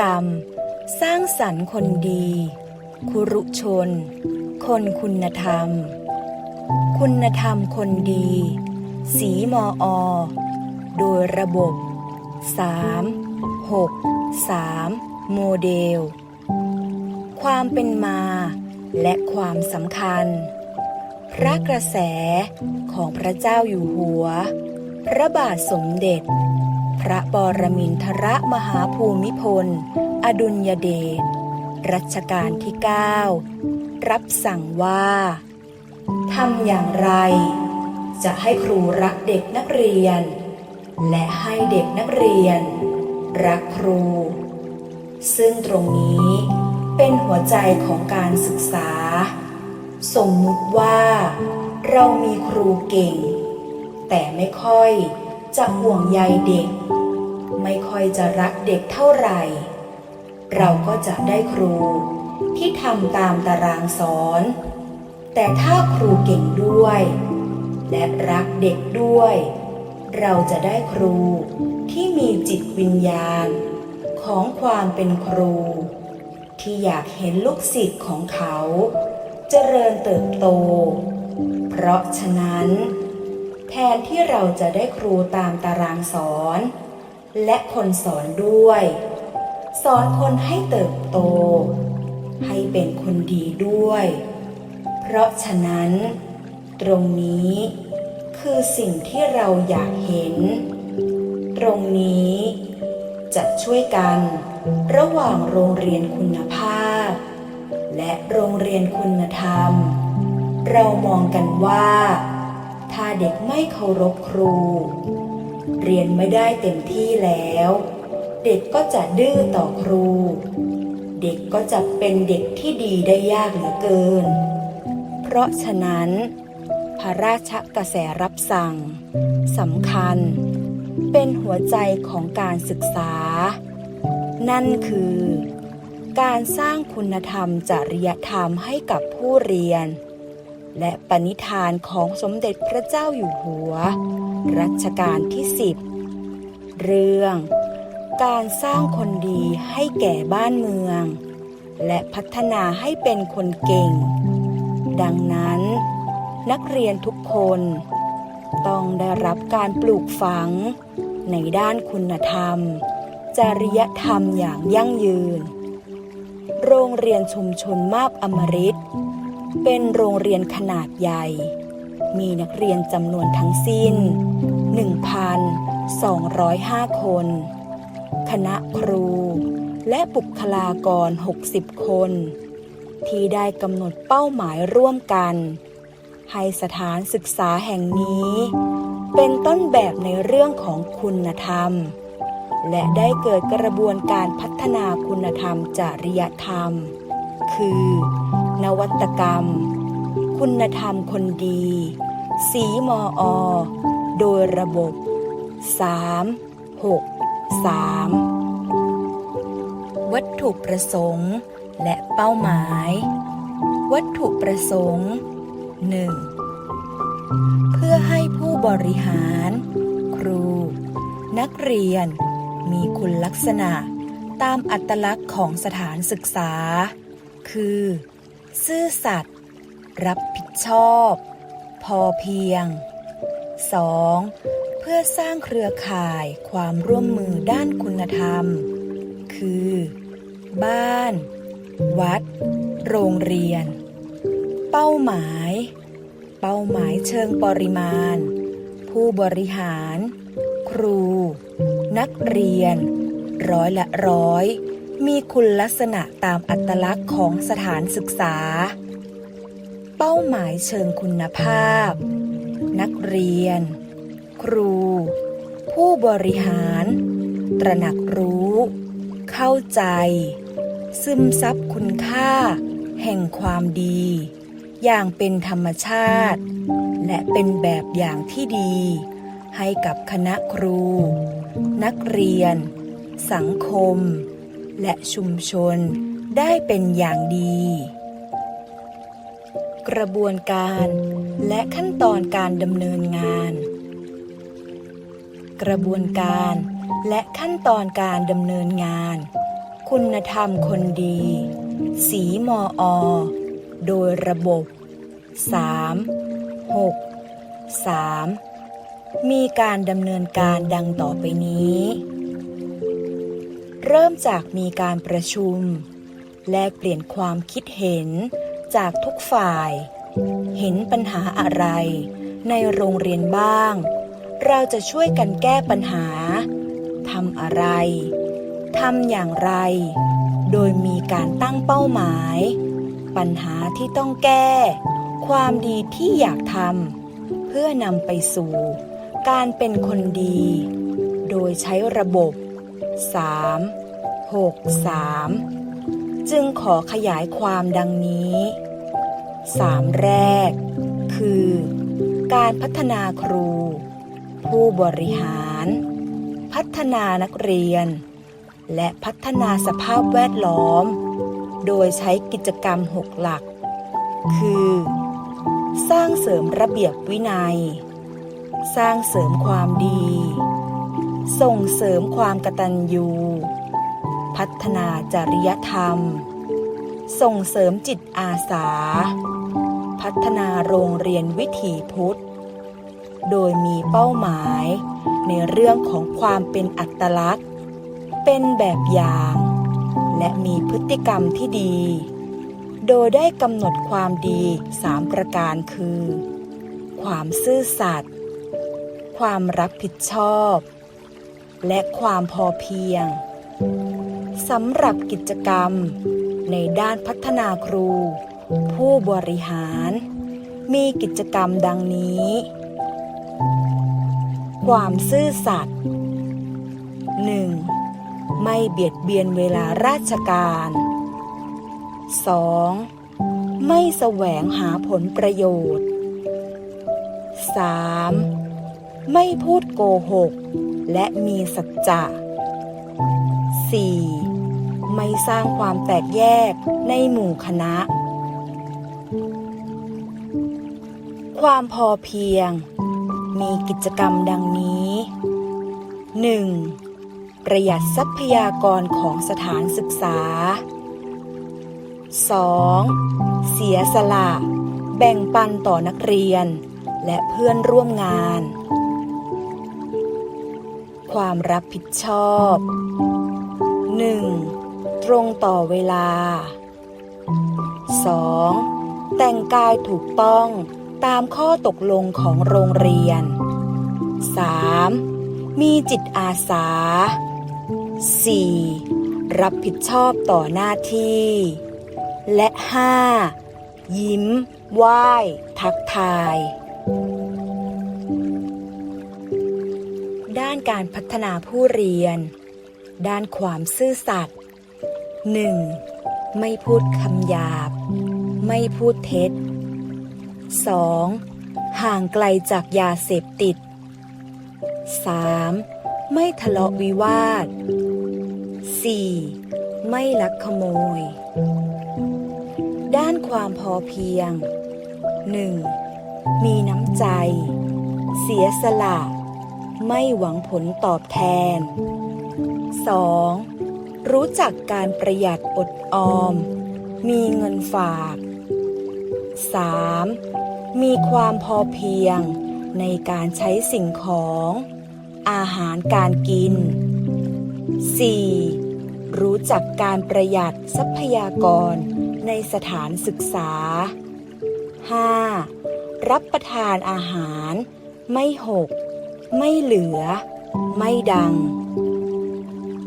กรรม สร้างสรรค์คนดี คุรุชน คนคุณธรรม คุณธรรมคนดี สีมออ โดยระบบ 3 6 3 โมเดล ความเป็นมาและความสำคัญ พระกระแสของพระเจ้าอยู่หัว พระบาทสมเด็จ พระปรมินทรมหาภูมิพล อดุลยเดช รัชกาลที่ 9 รับสั่งว่าทำอย่างไร จะให้ครูรักเด็กนักเรียน และให้เด็กนักเรียน รักครู ซึ่งตรงนี้เป็นหัวใจของการศึกษา สมมุติว่า เรามีครูเก่ง แต่ไม่ค่อย จะห่วงใยเด็ก ไม่ค่อยจะรักเด็กเท่าไหร่ เราก็จะได้ครูที่ทำตามตารางสอน แต่ถ้าครูเก่งด้วย และรักเด็กด้วย เราจะได้ครูที่มีจิตวิญญาณ ของความเป็นครู ที่อยากเห็นลูกศิษย์ของเขาเจริญเติบโต เพราะฉะนั้น แทนที่เราจะได้ครูตามตารางสอน และคนสอนด้วย สอนคนให้เติบโต ให้เป็นคนดีด้วย เพราะฉะนั้น ตรงนี้คือสิ่งที่เราอยากเห็น ตรงนี้จะช่วยกันระหว่างโรงเรียนคุณภาพ และโรงเรียนคุณธรรม เรามองกันว่าาเด็กไม่เคารพครู เรียนไม่ได้เต็มที่แล้ว เด็กก็จะดื้อต่อครู เด็กก็จะเป็นเด็กที่ดีได้ยากเหลือเกิน เพราะฉะนั้น พระราชกระแสรับสั่งสำคัญ เป็นหัวใจของการศึกษา นั่นคือ การสร้างคุณธรรมจริยธรรมให้กับผู้เรียน และปณิธานของสมเด็จพระเจ้าอยู่หัว รัชกาลที่สิบเรื่อง การสร้างคนดีให้แก่บ้านเมือง และพัฒนาให้เป็นคนเก่ง ดังนั้น นักเรียนทุกคน ต้องได้รับการปลูกฝัง ในด้านคุณธรรม จริยธรรมอย่างยั่งยืน โรงเรียนชุมชนมาบอมฤต เป็นโรงเรียนขนาดใหญ่ มีนักเรียนจำนวนทั้งสิ้น 1,205 คน คณะครู และบุคลากร 60 คน ที่ได้กำหนดเป้าหมายร่วมกัน ให้สถานศึกษาแห่งนี้ เป็นต้นแบบในเรื่องของคุณธรรม และได้เกิดกระบวนการพัฒนาคุณธรรมจริยธรรม คือ นวัตกรรม คุณธรรมคนดี สีมออโดยระบบ 3 6 3 วัตถุประสงค์และเป้าหมาย วัตถุประสงค์ 1. เพื่อให้ผู้บริหาร ครู นักเรียน มีคุณลักษณะตามอัตลักษณ์ของสถานศึกษา คือ ซื่อสัตย์รับผิดชอบ พอเพียง 2. เพื่อสร้างเครือข่ายความร่วมมือด้านคุณธรรม คือ บ้าน วัด โรงเรียน เป้าหมาย เป้าหมายเชิงปริมาณ ผู้บริหาร ครู นักเรียน ร้อยละร้อย มีคุณลักษณะตามอัตลักษณ์ของสถานศึกษา เป้าหมายเชิงคุณภาพ นักเรียน ครู ผู้บริหาร ตระหนักรู้ เข้าใจ ซึมซับคุณค่า แห่งความดี อย่างเป็นธรรมชาติ และเป็นแบบอย่างที่ดี ให้กับคณะครู นักเรียน สังคม และชุมชนได้เป็นอย่างดี กระบวนการและขั้นตอนการดำเนินงาน กระบวนการและขั้นตอนการดำเนินงาน คุณธรรมคนดี สีมออโดยระบบ 3 6 3 มีการดำเนินการดังต่อไปนี้ เริ่มจากมีการประชุม แลกเปลี่ยนความคิดเห็นจากทุกฝ่าย เห็นปัญหาอะไร ในโรงเรียนบ้าง เราจะช่วยกันแก้ปัญหาทำอะไรทำอย่างไร โดยมีการตั้งเป้าหมาย ปัญหาที่ต้องแก้ ความดีที่อยากทำเพื่อนำไปสู่ การเป็นคนดี โดยใช้ระบบ 3 6 3 จึงขอขยายความดังนี้3แรก คือ การพัฒนาครู ผู้บริหาร พัฒนานักเรียน และพัฒนาสภาพแวดล้อม โดยใช้กิจกรรม6หลัก คือ สร้างเสริมระเบียบวินัย สร้างเสริมความดี ส่งเสริมความกตัญญูพัฒนาจริยธรรม ส่งเสริมจิตอาสา พัฒนาโรงเรียนวิถีพุทธ โดยมีเป้าหมายในเรื่องของความเป็นอัตลักษณ์ เป็นแบบอย่าง และมีพฤติกรรมที่ดี โดยได้กำหนดความดีสามประการคือ ความซื่อสัตย์ ความรับผิดชอบ และความพอเพียงสำหรับกิจกรรม ในด้านพัฒนาครู ผู้บริหาร มีกิจกรรมดังนี้ ความซื่อสัตย์ 1. ไม่เบียดเบียนเวลาราชการ 2. ไม่แสวงหาผลประโยชน์ 3. ไม่พูดโกหกและมีสัจจะ 4. ไม่สร้างความแตกแยกในหมู่คณะ ความพอเพียง มีกิจกรรมดังนี้ 1. ประหยัดทรัพยากรของสถานศึกษา 2. เสียสละ แบ่งปันต่อนักเรียน และเพื่อนร่วมงาน ความรับผิดชอบ 1. ตรงต่อเวลา 2. แต่งกายถูกต้องตามข้อตกลงของโรงเรียน 3. มีจิตอาสา 4. รับผิดชอบต่อหน้าที่ และ 5. ยิ้ม ไหว้ ทักทาย การพัฒนาผู้เรียน ด้านความซื่อสัตย์ 1. ไม่พูดคำหยาบ ไม่พูดเท็จ 2. ห่างไกลจากยาเสพติด 3. ไม่ทะเลาะวิวาท 4. ไม่ลักขโมย ด้านความพอเพียง 1. มีน้ำใจ เสียสละ ไม่หวังผลตอบแทน 2. รู้จักการประหยัดอดออม มีเงินฝาก 3. มีความพอเพียงในการใช้สิ่งของ อาหารการกิน 4. รู้จักการประหยัดทรัพยากรในสถานศึกษา 5. รับประทานอาหารไม่หก ไม่เหลือ ไม่ดัง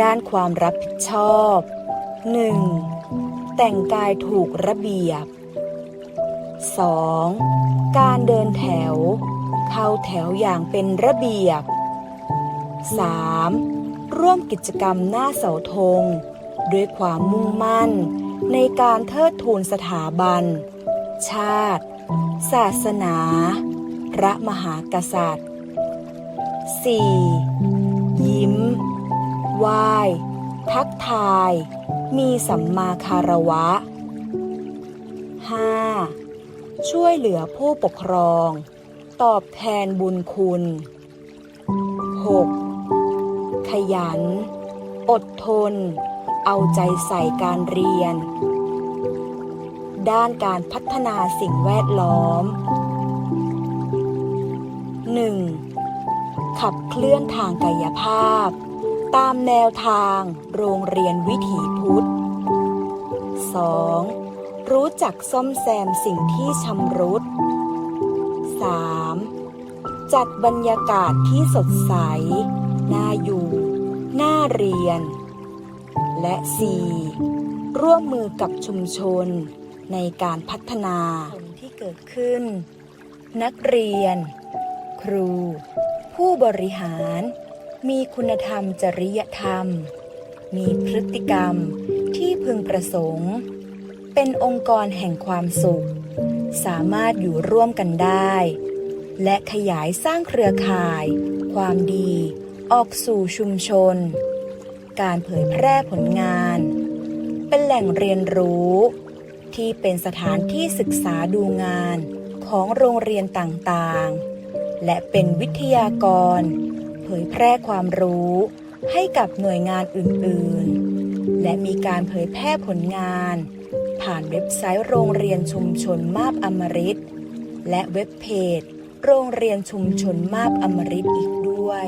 ด้านความรับผิดชอบ 1. แต่งกายถูกระเบียบ 2. การเดินแถว เข้าแถวอย่างเป็นระเบียบ 3. ร่วมกิจกรรมหน้าเสาธง ด้วยความมุ่งมั่น ในการเทิดทูนสถาบัน ชาติ ศาสนา พระมหากษัตริย์ 4. ยิ้ม ไหว้ ทักทาย มีสัมมาคารวะ 5. ช่วยเหลือผู้ปกครอง ตอบแทนบุญคุณ 6. ขยัน อดทน เอาใจใส่การเรียน ด้านการพัฒนาสิ่งแวดล้อม 1. ขับเคลื่อนทางกายภาพ ตามแนวทางโรงเรียนวิถีพุทธ 2. รู้จักซ่อมแซมสิ่งที่ชำรุด 3. จัดบรรยากาศที่สดใส น่าอยู่ น่าเรียน และ 4. ร่วมมือกับชุมชนในการพัฒนาที่เกิดขึ้น นักเรียน ครู ผู้บริหาร มีคุณธรรมจริยธรรม มีพฤติกรรมที่พึงประสงค์ เป็นองค์กรแห่งความสุข สามารถอยู่ร่วมกันได้ และขยายสร้างเครือข่าย ความดี ออกสู่ชุมชน การเผยแพร่ผลงาน เป็นแหล่งเรียนรู้ ที่เป็นสถานที่ศึกษาดูงานของโรงเรียนต่างๆ และเป็นวิทยากร เผยแพร่ความรู้ให้กับหน่วยงานอื่นๆ และมีการเผยแพร่ผลงาน ผ่านเว็บไซต์โรงเรียนชุมชนมาบอมริตและเว็บเพจ โรงเรียนชุมชนมาบอมริตอีกด้วย